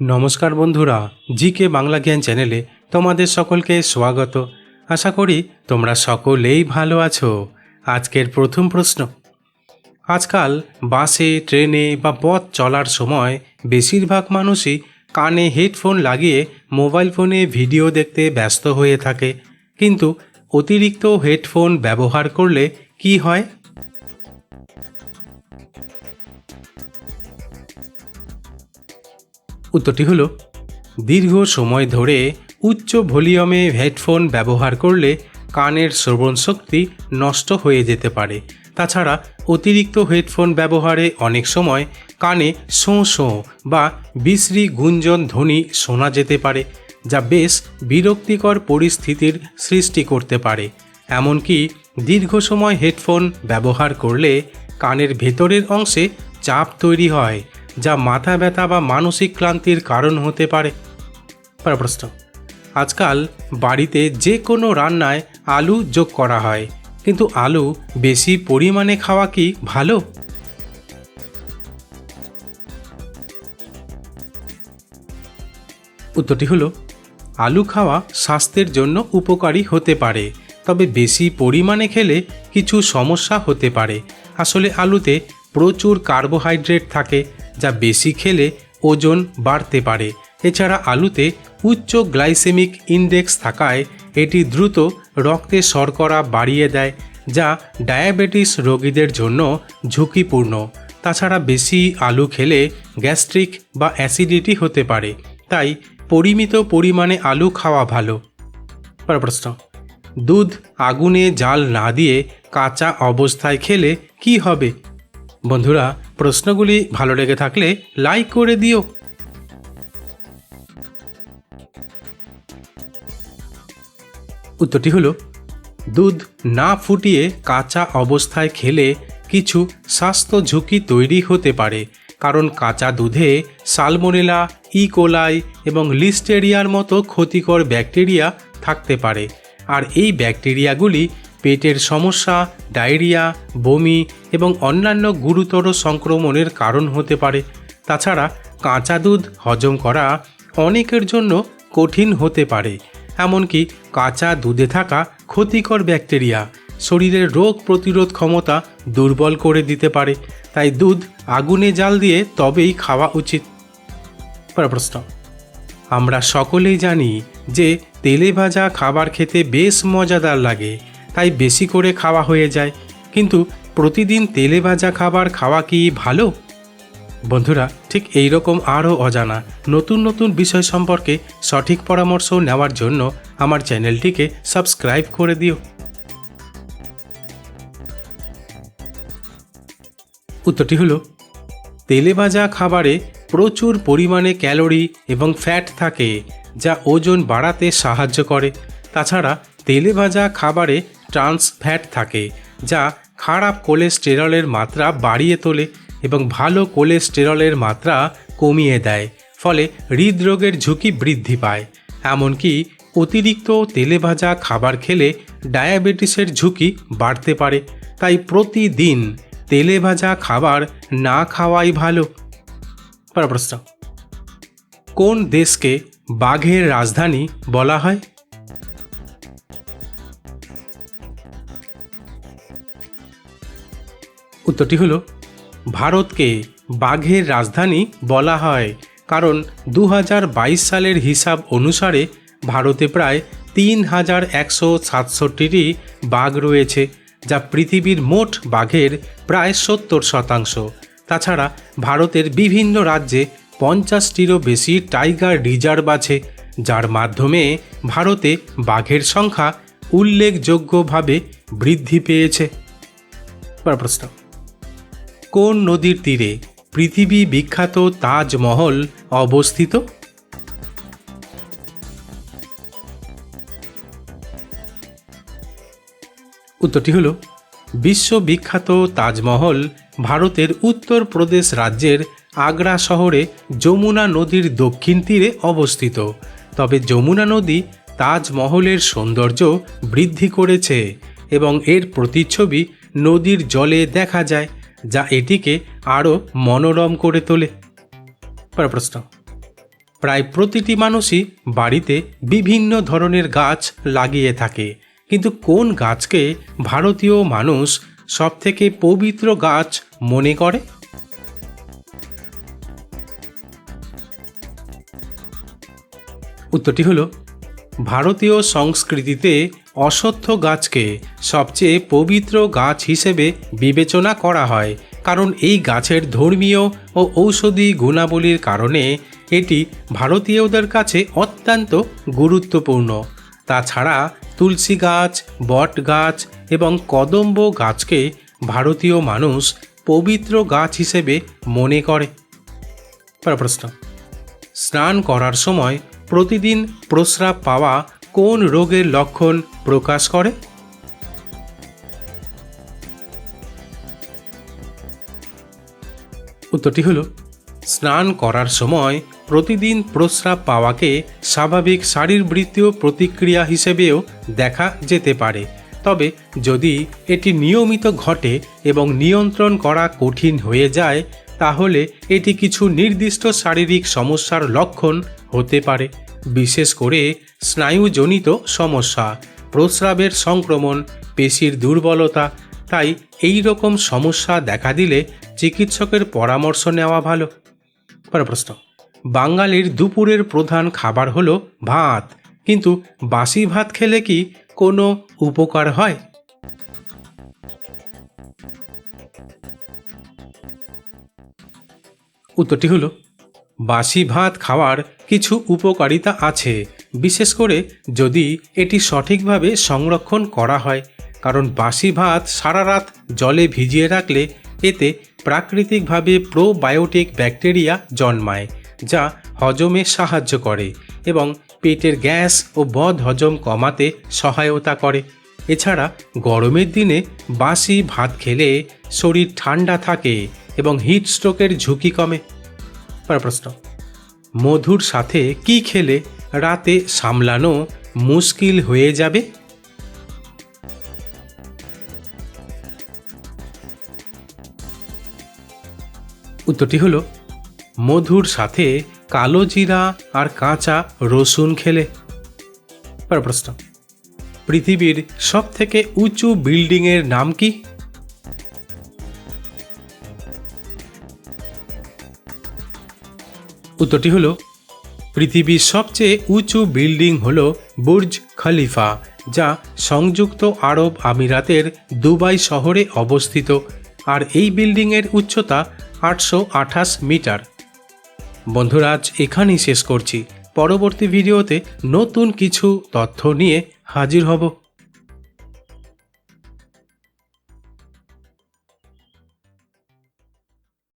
নমস্কার বন্ধুরা জি কে বাংলা জ্ঞান চ্যানেলে তোমাদের সকলকে স্বাগত। আশা করি তোমরা সকলেই ভালো আছো। আজকের প্রথম প্রশ্ন। আজকাল বাসে, ট্রেনে বা পথ চলার সময় বেশিরভাগ মানুষই কানে হেডফোন লাগিয়ে মোবাইল ফোনে ভিডিও দেখতে ব্যস্ত হয়ে থাকে। কিন্তু অতিরিক্ত হেডফোন ব্যবহার করলে কি হয়? উত্তরটি হলো, দীর্ঘ সময় ধরে উচ্চ ভলিউমে হেডফোন ব্যবহার করলে কানের শ্রবণ শক্তি নষ্ট হয়ে যেতে পারে। তাছাড়া অতিরিক্ত হেডফোন ব্যবহারে অনেক সময় কানে শোঁ শোঁ বা বিশ্রী গুঞ্জন ধ্বনি শোনা যেতে পারে, যা বেশ বিরক্তিকর পরিস্থিতির সৃষ্টি করতে পারে। এমনকি দীর্ঘ সময় হেডফোন ব্যবহার করলে কানের ভেতরের অংশে চাপ তৈরি হয় যা মাথা ব্যথা বা মানসিক ক্লান্তির কারণ হতে পারে। প্রশ্ন। আজকাল বাড়িতে যে কোনো রান্নায় আলু যোগ করা হয়, কিন্তু আলু বেশি পরিমাণে খাওয়া কি ভালো? উত্তরটি হলো, আলু খাওয়া স্বাস্থ্যের জন্য উপকারী হতে পারে, তবে বেশি পরিমাণে খেলে কিছু সমস্যা হতে পারে। আসলে আলুতে প্রচুর কার্বোহাইড্রেট থাকে যা বেশি খেলে ওজন বাড়তে পারে। এছাড়া আলুতে উচ্চ গ্লাইসেমিক ইন্ডেক্স থাকায় এটি দ্রুত রক্তে শর্করা বাড়িয়ে দেয়, যা ডায়াবেটিস রোগীদের জন্য ঝুঁকিপূর্ণ। তাছাড়া বেশি আলু খেলে গ্যাস্ট্রিক বা অ্যাসিডিটি হতে পারে, তাই পরিমিত পরিমাণে আলু খাওয়া ভালো। প্রশ্ন, দুধ আগুনে জাল না দিয়ে কাঁচা অবস্থায় খেলে কি হবে? বন্ধুরা প্রশ্নগুলি ভালো লেগে থাকলে লাইক করে দিও। উত্তরটি হলো, দুধ না ফুটিয়ে কাঁচা অবস্থায় খেলে কিছু স্বাস্থ্য ঝুঁকি তৈরি হতে পারে, কারণ কাঁচা দুধে সালমোনেলা ইকোলাই এবং লিস্টেরিয়ার মতো ক্ষতিকর ব্যাকটেরিয়া থাকতে পারে। আর এই ব্যাকটেরিয়াগুলি পেটের সমস্যা, ডায়রিয়া, বমি এবং অন্যান্য গুরুতর সংক্রমণের কারণ হতে পারে। তাছাড়া কাঁচা দুধ হজম করা অনেকের জন্য কঠিন হতে পারে, এমনকি কাঁচা দুধে থাকা ক্ষতিকর ব্যাকটেরিয়া শরীরের রোগ প্রতিরোধ ক্ষমতা দুর্বল করে দিতে পারে, তাই দুধ আগুনে জাল দিয়ে তবেই খাওয়া উচিত। প্রশ্ন আমরা সকলেই জানি যে তেলে ভাজা খাবার খেতে বেশ মজাদার লাগে। তাই বেশি করে খাওয়া হয়ে যায়। কিন্তু প্রতিদিন তেলে ভাজা খাবার খাওয়া কি ভালো? বন্ধুরা, ঠিক এই রকম আরও অজানা, নতুন নতুন বিষয় সম্পর্কে সঠিক পরামর্শ নেওয়ার জন্য আমার চ্যানেলটিকে সাবস্ক্রাইব করে দিও। উত্তরটি হলো, তেলে ভাজা খাবারে প্রচুর পরিমাণে ক্যালোরি এবং ফ্যাট থাকে, যা ওজন বাড়াতে সাহায্য করে। তাছাড়া তেলে ভাজা খাবারে ট্রান্স ফ্যাট থাকে, যা খারাপ কোলেস্টেরলের মাত্রা বাড়িয়ে তোলে এবং ভালো কোলেস্টেরলের মাত্রা কমিয়ে দেয়, ফলে হৃদরোগের ঝুঁকি বৃদ্ধি পায়। এমনকি অতিরিক্ত তেলে ভাজা খাবার খেলে ডায়াবেটিসের ঝুঁকি বাড়তে পারে, তাই প্রতিদিন তেলে ভাজা খাবার না খাওয়াই ভালো। প্রশ্ন কোন দেশকে বাঘের রাজধানী বলা হয়? উত্তরটি হলো, ভারতকে বাঘের রাজধানী বলা হয় কারণ দু হাজার বাইশ সালের হিসাব অনুসারে ভারতে প্রায় তিন হাজার একশো সাতষট্টিটি বাঘ রয়েছে, যা পৃথিবীর মোট বাঘের প্রায় সত্তর শতাংশ। তাছাড়া ভারতের বিভিন্ন রাজ্যে পঞ্চাশটিরও বেশি টাইগার রিজার্ভ আছে, যার মাধ্যমে ভারতে বাঘের সংখ্যা উল্লেখযোগ্যভাবে বৃদ্ধি পেয়েছে। প্রশ্ন। কোন নদীর তীরে পৃথিবী বিখ্যাত তাজমহল অবস্থিত? উত্তরটি হলো, বিশ্ববিখ্যাত তাজমহল ভারতের উত্তরপ্রদেশ রাজ্যের আগ্রা শহরে যমুনা নদীর দক্ষিণ তীরে অবস্থিত। তবে যমুনা নদী তাজমহলের সৌন্দর্য বৃদ্ধি করেছে এবং এর প্রতিচ্ছবি নদীর জলে দেখা যায়। যা এটিকে আরও মনোরম করে তোলে। প্রশ্ন প্রায় প্রতিটি মানুষই বাড়িতে বিভিন্ন ধরনের গাছ লাগিয়ে থাকে, কিন্তু কোন গাছকে ভারতীয় মানুষ সবথেকে পবিত্র গাছ মনে করে? উত্তরটি হলো ভারতীয় সংস্কৃতিতে অশ্বত্থ গাছকে সবচেয়ে পবিত্র গাছ হিসেবে বিবেচনা করা হয়, কারণ এই গাছের ধর্মীয় ও ঔষধি গুণাবলীর কারণে এটি ভারতীয়দের কাছে অত্যন্ত গুরুত্বপূর্ণ। তাছাড়া তুলসী গাছ, বট গাছ এবং কদম্ব গাছকে ভারতীয় মানুষ পবিত্র গাছ হিসেবে মনে করে। প্রশ্ন। স্নান করার সময় প্রতিদিন প্রস্রাব পাওয়া কোন রোগের লক্ষণ প্রকাশ করে? উত্তরটি হলো, স্নান করার সময় প্রতিদিন প্রস্রাব পাওয়াকে স্বাভাবিক শারীরবৃত্তীয় প্রতিক্রিয়া হিসেবেও দেখা যেতে পারে। তবে যদি এটি নিয়মিত ঘটে এবং নিয়ন্ত্রণ করা কঠিন হয়ে যায়, তাহলে এটি কিছু নির্দিষ্ট শারীরিক সমস্যার লক্ষণ হতে পারে। বিশেষ করে স্নায়ুজনিত সমস্যা, প্রস্রাবের সংক্রমণ, পেশির দুর্বলতা। তাই এই রকম সমস্যা দেখা দিলে চিকিৎসকের পরামর্শ নেওয়া ভালো। প্রশ্ন। বাঙালির দুপুরের প্রধান খাবার হলো ভাত। কিন্তু বাসি ভাত খেলে কি কোনো উপকার হয়? উত্তরটি হলো বাসি ভাত খাওয়ার কিছু উপকারিতা আছে। বিশেষ করে যদি এটি সঠিকভাবে সংরক্ষণ করা হয়, কারণ বাসি ভাত সারা রাত জলে ভিজিয়ে রাখলে এতে প্রাকৃতিকভাবে প্রোবায়োটিক ব্যাকটেরিয়া জন্মায়, যা হজমে সাহায্য করে এবং পেটের গ্যাস ও বদ হজম কমাতে সহায়তা করে। এছাড়া গরমের দিনে বাসি ভাত খেলে শরীর ঠান্ডা থাকে এবং হিট স্ট্রোকের ঝুঁকি কমে। পরের প্রশ্ন। মধুর সাথে কি খেলে রাতে সামলানো মুশকিল হয়ে যাবে? উত্তরটি হলো, মধুর সাথে কালো জিরা আর কাঁচা রসুন খেলে। পরের প্রশ্ন, পৃথিবীর সব থেকে উঁচু বিল্ডিংয়ের নাম কি? উত্তরটি হলো, পৃথিবীর সবচেয়ে উঁচু বিল্ডিং হলো বুর্জ খলিফা, যা সংযুক্ত আরব আমিরাতের দুবাই শহরে অবস্থিত, আর এই বিল্ডিংয়ের উচ্চতা আটশো আঠাশ মিটার। বন্ধুরা, আজ এখানেই শেষ করছি। পরবর্তী ভিডিওতে নতুন কিছু তথ্য নিয়ে হাজির হব।